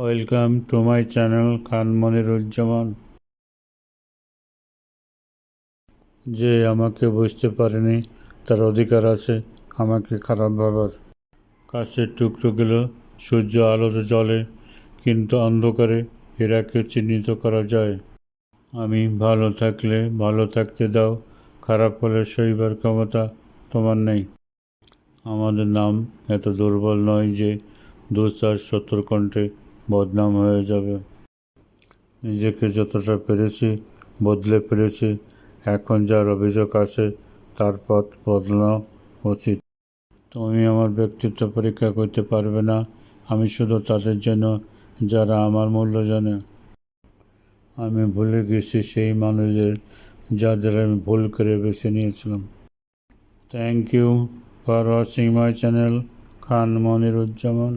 Welcome to my channel Khan Moniruzzaman যে আমাকে বুঝতে পারেনি, তার অধিকার আছে আমাকে খারাপ ভাবার। কাছের টুকরোগুলো সূর্য আলোতে জ্বলে, কিন্তু অন্ধকারে এরাকে চিহ্নিত করা যায়। আমি ভালো থাকলে ভালো থাকতে দাও, খারাপ হলে সইবার ক্ষমতা তোমার নেই। আমাদের নাম এত দুর্বল নয় যে দু চার সত্তর কণ্ঠে বদনাম হয়ে যাবে। নিজেকে যতটা পেরেছি বদলে পেরেছি এখন যার অভিযোগ আছে, তার পথ বদলানো উচিত। তুমি আমার ব্যক্তিত্ব পরীক্ষা করতে পারবে না। আমি শুধু তাদের জন্য, যারা আমার মূল্য জানে। আমি ভুলে গেছি সেই মানুষদের, যাদের আমি ভুল করে বেছে নিয়েছিলাম। Thank you for watching my channel Khan Moniruzzaman